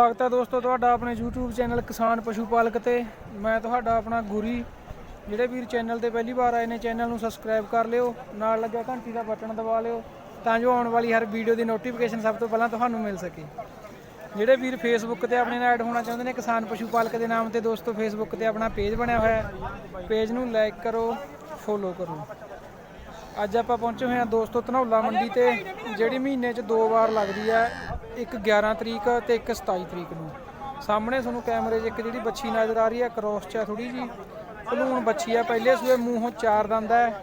ਸਵਾਗਤ ਹੈ ਦੋਸਤੋ ਤੁਹਾਡਾ ਆਪਣੇ YouTube ਚੈਨਲ ਕਿਸਾਨ ਪਸ਼ੂ ਪਾਲਕ ਤੇ। ਮੈਂ ਤੁਹਾਡਾ ਆਪਣਾ ਗੁਰੀ। ਜਿਹੜੇ ਵੀਰ ਚੈਨਲ ਤੇ ਪਹਿਲੀ ਵਾਰ ਆਏ ਨੇ, ਚੈਨਲ ਨੂੰ ਸਬਸਕ੍ਰਾਈਬ ਕਰ ਲਿਓ। ਨਾਲ ਲੱਗਿਆ ਘੰਟੀ ਦਾ ਬਟਨ ਦਬਾ ਲਿਓ, ਤਾਂ ਜੋ ਆਉਣ ਵਾਲੀ ਹਰ ਵੀਡੀਓ ਦੀ ਨੋਟੀਫਿਕੇਸ਼ਨ ਸਭ ਤੋਂ ਪਹਿਲਾਂ ਤੁਹਾਨੂੰ ਮਿਲ ਸਕੇ। ਜਿਹੜੇ ਵੀਰ ਫੇਸਬੁੱਕ ਤੇ ਆਪਣੇ ਨਾਲ ਐਡ ਹੋਣਾ ਚਾਹੁੰਦੇ ਨੇ ਕਿਸਾਨ ਪਸ਼ੂ ਪਾਲਕ ਦੇ ਨਾਮ ਤੇ, ਦੋਸਤੋ ਫੇਸਬੁੱਕ ਤੇ ਆਪਣਾ ਪੇਜ ਬਣਿਆ ਹੋਇਆ ਹੈ। ਪੇਜ ਨੂੰ ਲਾਈਕ ਕਰੋ ਫੋਲੋ ਕਰੋ। ਅੱਜ ਆਪਾਂ ਪਹੁੰਚੇ ਹੋਏ ਹਾਂ ਦੋਸਤੋ ਧਨੌਲਾ ਮੰਡੀ ਤੇ, ਜਿਹੜੀ ਮਹੀਨੇ 'ਚ ਦੋ ਵਾਰ ਲੱਗਦੀ ਹੈ। ਇੱਕ 11 ਤਰੀਕ ਤੇ ਇੱਕ 27 ਤਰੀਕ ਨੂੰ। ਸਾਹਮਣੇ ਤੁਹਾਨੂੰ ਕੈਮਰੇ 'ਚ ਇੱਕ ਜਿਹੜੀ ਬੱਚੀ ਨਜ਼ਰ ਆ ਰਹੀ ਹੈ, ਕ੍ਰੋਸ 'ਚ ਥੋੜੀ ਜੀ ਭਲੂਣ ਬੱਚੀ ਆ ਪਹਿਲੇ ਸੂਏ ਮੂੰਹੋਂ ਚਾਰ ਦੰਦ ਹੈ।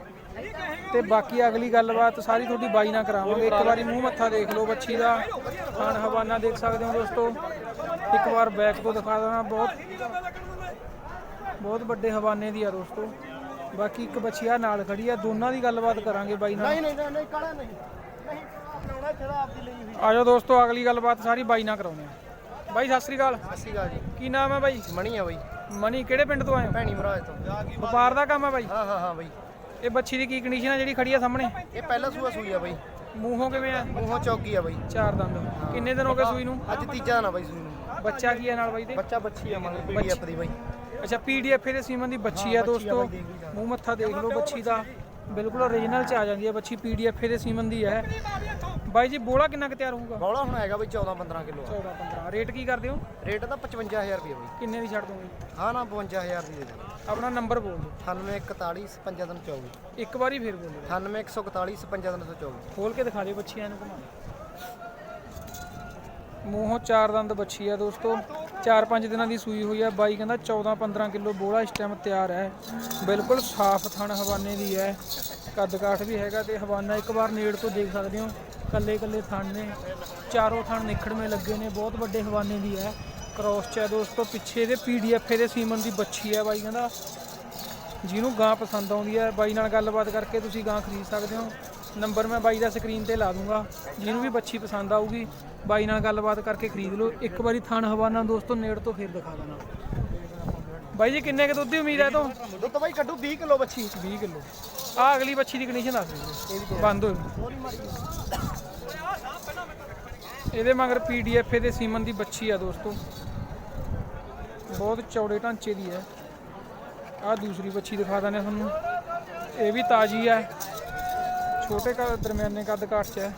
ਤੇ ਬਾਕੀ ਅਗਲੀ ਗੱਲਬਾਤ ਸਾਰੀ ਤੁਹਾਡੀ ਬਾਈ ਨਾਲ ਕਰਾਵਾਂਗੇ। ਇੱਕ ਵਾਰੀ ਮੂੰਹ ਮੱਥਾ ਦੇਖ ਲਓ ਬੱਚੀ ਦਾ। ਖਾਨ ਹਵਾਨਾ ਦੇਖ ਸਕਦੇ ਹੋ ਦੋਸਤੋ। ਇੱਕ ਵਾਰ ਬੈਕ ਤੋਂ ਦਿਖਾ ਦੇਣਾ ਬਹੁਤ ਬਹੁਤ ਵੱਡੇ ਹਵਾਨੇ ਦੀ ਆ ਦੋਸਤੋ। ਬਾਕੀ ਇੱਕ ਬੱਚੀ ਆ ਨਾਲ ਖੜੀ ਆ, ਦੋਨਾਂ ਦੀ ਗੱਲਬਾਤ ਕਰਾਂਗੇ ਬਾਈ ਨਾਲ। ਨਹੀਂ ਨਹੀਂ ਨਹੀਂ, ਕਾਲਾ ਨਹੀਂ ਨਹੀਂ ਬਣਾਉਣਾ ਇੱਥੇ ਆਪਦੀ ਲਈ ਹੋਈ ਆਜੋ ਦੋਸਤੋ ਅਗਲੀ ਗੱਲਬਾਤ ਸਾਰੀ ਬਾਈ ਨਾਲ ਕਰਾਉਂਦੇ ਆ ਬਾਈ ਸਤਿ ਸ੍ਰੀ ਅਕਾਲ। ਸਸੀ ਗਾਲ ਜੀ। ਕੀ ਨਾਮ ਹੈ ਬਾਈ? ਮਣੀ ਆ ਬਈ। ਮਨੀ ਕਿਹੜੇ ਪਿੰਡ ਤੋਂ ਆਏ ਹੋ? ਭੈਣੀ ਮਹਾਰਾਜ ਤੋਂ ਵਪਾਰ ਦਾ ਕੰਮ ਹੈ ਬਾਈ? ਹਾਂ ਹਾਂ ਹਾਂ ਬਈ। ਇਹ ਬੱਚੀ ਦੀ ਕੀ ਕੰਡੀਸ਼ਨ ਹੈ ਜਿਹੜੀ ਖੜੀ ਆ ਸਾਹਮਣੇ? ਇਹ ਪਹਿਲਾ ਸੂਆ ਸੂਈ ਆ ਬਈ। ਮੂੰਹੋਂ ਕਿਵੇਂ ਆ? ਮੂੰਹੋਂ ਚੌਕੀ ਆ ਬਈ। ਚਾਰ ਦੰਦ। ਕਿੰਨੇ ਦਿਨ ਹੋ ਗਏ ਸੂਈ ਨੂੰ? ਅੱਜ ਤੀਜਾ ਨਾ ਬਈ ਸੂਈ ਨੂੰ। ਬੱਚਾ ਕੀ ਹੈ ਨਾਲ ਬਾਈ ਦੇ ਬੱਚਾ ਬੱਚੀ ਆ ਮਗਰ ਪੀਡੀਐਫ ਦੀ ਬਈ। ਅੱਛਾ ਪੀਡੀਐਫ ਦੇ ਸੀਮਨ ਦੀ ਬੱਚੀ ਆ ਦੋਸਤੋ। ਮੂੰਹ ਮੱਥਾ ਦੇਖ ਲਓ ਬੱਚੀ ਦਾ। ਬਿਲਕੁਲ ਓਰੀਜਨਲ ਚ ਆ ਜਾਂਦੀ ਹੈ ਬੱਚੀ ਪੀਡੀਐਫ ਦੇ ਸੀਮਨ ਦੀ ਹੈ। ਬਾਈ ਜੀ ਬੋਲਾ ਕਿੰਨਾ ਕੁ ਤਿਆਰ ਹੋਊਗਾ? ਬੌਲਾ ਹੁਣ ਹੈਗਾ ਬਈ 14 15 ਕਿਲੋ 14 15 ਰੇਟ ਕੀ ਕਰਦੇ ਹੋ? ਰੇਟ ਤਾਂ 55000 ਰੁਪਏ ਬਈ। ਕਿੰਨੇ ਦੀ ਛੱਡ ਦੋਗੇ ਹਾਂ ਨਾ 55000 ਦੀ ਦੇ ਦੇ ਆਪਣਾ ਨੰਬਰ ਬੋਲ ਦਿਓ। 9841 5324 ਇੱਕ ਵਾਰੀ ਫੇਰ ਬੋਲੋ 9841 5324 ਖੋਲ ਕੇ ਦਿਖਾ ਦੇ ਬੱਚੀਆਂ ਨੂੰ ਘੁਮਾ। ਮੂੰਹੋਂ ਚਾਰ ਦੰਦ ਬੱਚੀ ਆ ਦੋਸਤੋ। ਚਾਰ ਪੰਜ ਦਿਨਾਂ ਦੀ ਸੂਈ ਹੋਈ ਆ ਬਾਈ ਕਹਿੰਦਾ 14 15 ਕਿਲੋ ਬੋਲਾ ਇਸ ਟਾਈਮ ਤਿਆਰ ਹੈ। ਬਿਲਕੁਲ ਸਾਫ਼ ਥਣ ਹਵਾਨੇ ਦੀ ਹੈ। ਕੱਦ ਕਾਠ ਵੀ ਹੈਗਾ ਤੇ ਹਵਾਨਾ ਇੱਕ ਵਾਰ ਨੇੜ ਤੋਂ ਦੇਖ ਸਕਦੇ ਹੋ। ਕੱਲੇ ਕੱਲੇ ਥਣ ਨੇ। ਚਾਰੋਂ ਥਣ ਨਿਖੜਵੇਂ ਲੱਗੇ ਨੇ। ਬਹੁਤ ਵੱਡੇ ਹਵਾਨੇ ਦੀ ਹੈ। ਕ੍ਰੋਸ ਚ ਹੈ ਦੋਸਤੋ। ਪਿੱਛੇ ਦੇ ਪੀਡੀਐਫ ਦੇ ਸੀਮਨ ਦੀ ਬੱਚੀ ਹੈ ਬਾਈ ਕਹਿੰਦਾ। ਜਿਹਨੂੰ ਗਾਂ ਪਸੰਦ ਆਉਂਦੀ ਹੈ। ਬਾਈ ਨਾਲ ਗੱਲਬਾਤ ਕਰਕੇ ਤੁਸੀਂ ਗਾਂ ਖਰੀਦ ਸਕਦੇ ਹੋ। ਨੰਬਰ ਮੈਂ ਬਾਈ ਦਾ ਸਕਰੀਨ ਤੇ ਲਾ ਦੂੰਗਾ ਜਿਹਨੂੰ ਵੀ ਬੱਚੀ ਪਸੰਦ ਆਊਗੀ ਬਾਈ ਨਾਲ ਗੱਲਬਾਤ ਕਰਕੇ ਖਰੀਦ ਲਓ। ਇੱਕ ਵਾਰੀ ਥਣ ਹਵਾਨਾ ਦੋਸਤੋ ਨੇੜ ਤੋਂ ਫੇਰ ਦਿਖਾ ਦੇਣਾ। ਬਾਈ ਜੀ ਕਿੰਨੇ ਕੁ ਦੁੱਧ ਦੀ ਉਮੀਦ ਹੈ ਤੋਂ? ਦੁੱਧ ਬਈ ਕੱਢੂ 20 ਕਿਲੋ ਬੱਚੀ। 20 ਕਿਲੋ। ਆ ਅਗਲੀ ਬੱਚੀ ਦੀ ਕੰਡੀਸ਼ਨ ਦੱਸ ਦਿਓ ਬੰਦ ਹੋ ਇਹਦੇ ਮਗਰ ਪੀਡੀਐਫ ਦੇ ਸੀਮਨ ਦੀ ਬੱਚੀ ਆ ਦੋਸਤੋ। ਬਹੁਤ ਚੌੜੇ ਢਾਂਚੇ ਦੀ ਹੈ। ਆ ਦੂਸਰੀ ਬੱਚੀ ਦਿਖਾ ਦਾਂ ਤੁਹਾਨੂੰ। ਇਹ ਵੀ ਤਾਜੀ ਹੈ। ਛੋਟੇ ਕਾ ਦਰਮਿਆਨੇ ਕੱਦ ਕਾਠ ਚ ਹੈ।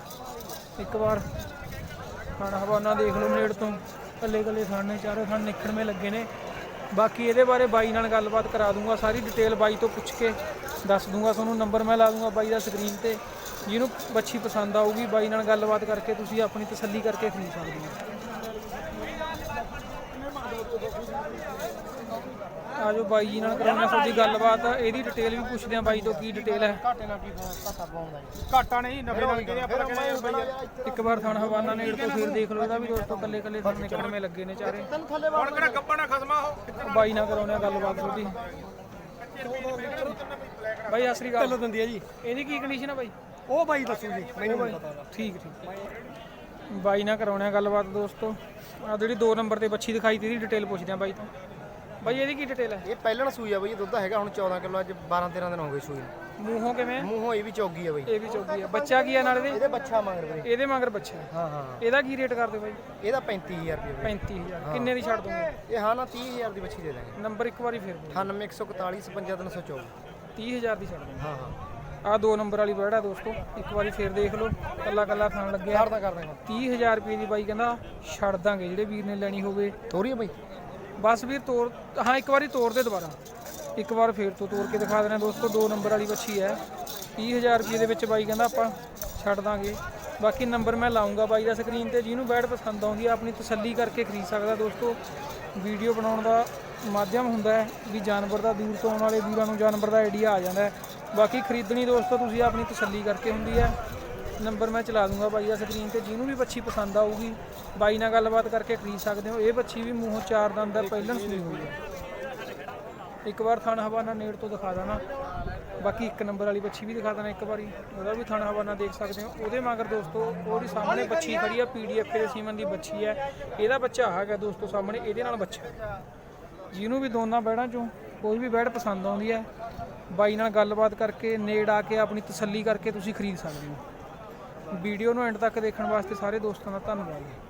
ਇੱਕ ਵਾਰ ਖਾਣਾ ਹਵਾਨਾ ਦੇਖ ਲਓ ਨੇੜ ਤੋਂ। ਕੱਲੇ ਕੱਲੇ ਥਾਣੇ ਚਾਰੇ ਥਾਣ ਨਿਖੜਵੇਂ ਲੱਗੇ ਨੇ। ਬਾਕੀ ਇਹਦੇ ਬਾਰੇ ਬਾਈ ਨਾਲ ਗੱਲਬਾਤ ਕਰਾ ਦੂੰਗਾ, ਸਾਰੀ ਡਿਟੇਲ ਬਾਈ ਤੋਂ ਪੁੱਛ ਕੇ ਦੱਸ ਦੂੰਗਾ। ਤੁਹਾਨੂੰ ਨੰਬਰ ਮੈਂ ਲਾ ਦੂੰਗਾ ਬਾਈ ਦਾ ਸਕਰੀਨ ਤੇ। ਜਿਹਨੂੰ ਬੱਚੀ ਪਸੰਦ ਆਊਗੀ, ਬਾਈ ਨਾਲ ਗੱਲਬਾਤ ਕਰਕੇ ਤੁਸੀਂ ਆਪਣੀ ਤਸੱਲੀ ਕਰਕੇ ਖਰੀਦ ਸਕਦੇ ਹੋ। ਆਜੋ ਬਾਈ ਜੀ ਨਾਲ ਕਰਾਉਣਾ ਤੁਹਾਡੀ ਗੱਲਬਾਤ। ਇਹਦੀ ਡਿਟੇਲ ਵੀ ਪੁੱਛਦੇ ਆ ਬਾਈ ਤੋਂ ਕੀ ਡਿਟੇਲ ਹੈ। ਘਾਟੇ ਨਾਲ ਕੀ ਘਾਟਾ ਪਾਉਂਦਾ ਜੀ। ਘਾਟਾ ਨਹੀਂ ਨਫੇ ਨਾਲ ਕਿਹਦੇ ਆਪਾਂ ਕਹਿੰਦੇ ਇੱਕ ਵਾਰ ਥਣ ਹਵਾਨਾ ਨੇੜ ਤੋਂ ਫਿਰ ਦੇਖ ਲਓ ਇਹਦਾ ਵੀ ਦੋਸਤੋ ਕੱਲੇ ਕੱਲੇ ਥਣ ਨਿਕਲਵੇਂ ਲੱਗੇ ਨੇ ਚਾਰੇ। ਖਸਮਾ ਬਾਈ ਨਾਲ ਕਰਾਉਣੇ ਆ ਗੱਲਬਾਤ ਤੁਹਾਡੀ। ਬਾਈ ਅਸਰੀ ਗੱਲ ਦਿੰਦੀ ਹੈ ਜੀ। ਇਹਦੀ ਕੀ ਕੰਡੀਸ਼ਨ ਹੈ ਬਾਈ? ਉਹ ਬਾਈ ਦੱਸੂ ਜੀ ਮੈਨੂੰ ਪਤਾ। ਠੀਕ ਠੀਕ। ਬਾਈ ਨਾਲ ਕਰਾਉਣੇ ਆ ਗੱਲਬਾਤ ਦੋਸਤੋ। ਆ ਜਿਹੜੀ 2 ਨੰਬਰ ਤੇ ਬੱਚੀ ਦਿਖਾਈ ਤੇ ਇਹਦੀ ਡਿਟੇਲ ਪੁੱਛਦੇ ਆ ਬਾਈ ਤੋਂ। ਬਾਈ ਇਹਦੀ ਕੀ ਡਿਟੇਲ ਹੈ? ਇਹ ਪਹਿਲਣ ਸੂਈ ਆ ਬਈ ਦੁੱਧ ਹੈਗਾ ਹੁਣ 14 ਕਿਲੋ ਅੱਜ 12 13 ਦਿਨ ਹੋ ਗਏ ਸੂਈ ਨੂੰ। ਮੂੰਹੋਂ ਕਿਵੇਂ? ਮੂੰਹੋਂ ਇਹ ਵੀ ਚੌਗੀ ਆ ਬਈ। ਇਹ ਵੀ ਚੌਕੀ ਆ। ਬੱਚਾ ਕੀ ਆ ਨਾਲ ਇਹਦੇ? ਇਹਦੇ ਬੱਚਾ ਮੰਗ ਰਹੇ ਇਹਦੇ ਮਗਰ ਬੱਚਾ ਹਾਂ। ਹਾਂ ਇਹਦਾ ਕੀ ਰੇਟ ਕਰਦੇ ਬਾਈ? ਇਹਦਾ 35000 ਰੁਪਏ ਬਈ। 35000 ਕਿੰਨੇ ਦੀ ਛੱਡ ਦੋਗੇ ਇਹ ਹਾਂ ਨਾ 30000 ਦੀ ਬੱਚੀ ਦੇ ਦਾਂਗੇ। ਨੰਬਰ ਇੱਕ ਵਾਰੀ ਫੇਰ ਬੋਲੋ। 9814 55324 30000 ਦੀ ਛੱਡ ਦੋਗੇ ਹਾਂ ਹਾਂ। ਆ ਦੋ ਨੰਬਰ ਵਾਲੀ ਬਰਡ ਆ ਦੋਸਤੋ। ਇੱਕ ਵਾਰੀ ਫੇਰ ਦੇਖ ਲਓ। ਕੱਲਾ ਕੱਲਾ ਖਾਣ ਲੱਗਿਆ। ਕਰਦਾ ਕਰ ਦਾਂਗੇ 30000 ਰੁਪਏ ਦੀ ਬਾਈ ਕਹਿੰਦਾ ਛੱਡ ਦਾਂਗੇ। ਜਿਹੜੇ ਵੀਰ ਨੇ ਲੈਣੀ ਹੋਵੇ। ਤੋਰੀ ਬਈ। ਬਸ ਵੀਰ ਤੋਰ ਹਾਂ, ਇੱਕ ਵਾਰੀ ਤੋਰ ਦੇ ਦੁਬਾਰਾ। ਇੱਕ ਵਾਰ ਫੇਰ ਤੋਂ ਤੋਰ ਕੇ ਦਿਖਾ ਦੇਣਾ ਦੋਸਤੋ, ਦੋ ਨੰਬਰ ਵਾਲੀ ਵੱਛੀ ਹੈ। 30000 ਰੁਪਏ ਦੇ ਵਿੱਚ ਬਾਈ ਕਹਿੰਦਾ ਆਪਾਂ ਛੱਡ ਦਾਂਗੇ। ਬਾਕੀ ਨੰਬਰ ਮੈਂ ਲਾਉਂਗਾ ਬਾਈ ਦਾ ਸਕਰੀਨ ਤੇ, ਜਿਹਨੂੰ ਬੈਡ ਪਸੰਦ ਆਉਂਦੀ ਆ, ਆਪਣੀ ਤਸੱਲੀ ਕਰਕੇ ਖਰੀਦ ਸਕਦਾ ਦੋਸਤੋ। ਵੀਡੀਓ ਬਣਾਉਣ ਦਾ ਮਾਧਿਅਮ ਹੁੰਦਾ ਹੈ ਵੀ ਜਾਨਵਰ ਦਾ ਦੂਰ ਤੋਂ ਆਉਣ ਵਾਲੇ ਵੀਰਾਂ ਨੂੰ ਜਾਨਵਰ ਦਾ ਆਈਡੀਆ ਆ ਜਾਂਦਾ ਹੈ। ਬਾਕੀ ਖਰੀਦਣੀ ਦੋਸਤੋ, ਤੁਸੀਂ ਆਪਣੀ ਤਸੱਲੀ ਕਰਕੇ ਹੁੰਦੀ ਹੈ। ਨੰਬਰ ਮੈਂ ਚਲਾ ਦੂੰਗਾ ਬਾਈ ਦਾ ਸਕਰੀਨ ਤੇ, ਜਿਹਨੂੰ ਵੀ ਬੱਚੀ ਪਸੰਦ ਆਊਗੀ, ਬਾਈ ਨਾਲ ਗੱਲਬਾਤ ਕਰਕੇ ਖਰੀਦ ਸਕਦੇ ਹੋ। ਇਹ ਬੱਚੀ ਵੀ ਮੂੰਹੋਂ ਚਾਰ ਦੰਦ ਦਾ ਪਹਿਲਾਂ ਸੂਈ ਹੋਈ ਹੈ ਇੱਕ ਵਾਰ ਥਣ ਹਵਾਨਾ ਨੇੜ ਤੋਂ ਦਿਖਾ ਦੇਣਾ। ਬਾਕੀ ਇੱਕ ਨੰਬਰ ਵਾਲੀ ਬੱਚੀ ਵੀ ਦਿਖਾ ਦੇਣਾ ਇੱਕ ਵਾਰੀ। ਉਹਦਾ ਵੀ ਥਣ ਹਵਾਨਾ ਦੇਖ ਸਕਦੇ ਹੋ। ਉਹਦੇ ਮਗਰ ਦੋਸਤੋ, ਉਹਦੀ ਸਾਹਮਣੇ ਬੱਚੀ ਖੜੀ ਆ ਪੀਡੀਐਫ ਦੇ ਸੀਮਨ ਦੀ ਬੱਚੀ ਹੈ ਇਹਦਾ ਬੱਚਾ ਹੈਗਾ ਦੋਸਤੋ ਸਾਹਮਣੇ, ਇਹਦੇ ਨਾਲ ਬੱਚਾ। ਜਿਹਨੂੰ ਵੀ ਦੋਨਾਂ ਬੈੜਾਂ ਚੋਂ ਕੋਈ ਵੀ ਬੈੜ ਪਸੰਦ ਆਉਂਦੀ ਹੈ ਬਾਈ ਨਾਲ ਗੱਲਬਾਤ ਕਰਕੇ ਨੇੜ ਆ ਕੇ ਆਪਣੀ ਤਸੱਲੀ ਕਰਕੇ ਤੁਸੀਂ ਖਰੀਦ ਸਕਦੇ ਹੋ। ਵੀਡੀਓ ਨੂੰ ਐਂਡ ਤੱਕ ਦੇਖਣ ਵਾਸਤੇ ਸਾਰੇ ਦੋਸਤਾਂ ਦਾ ਧੰਨਵਾਦ।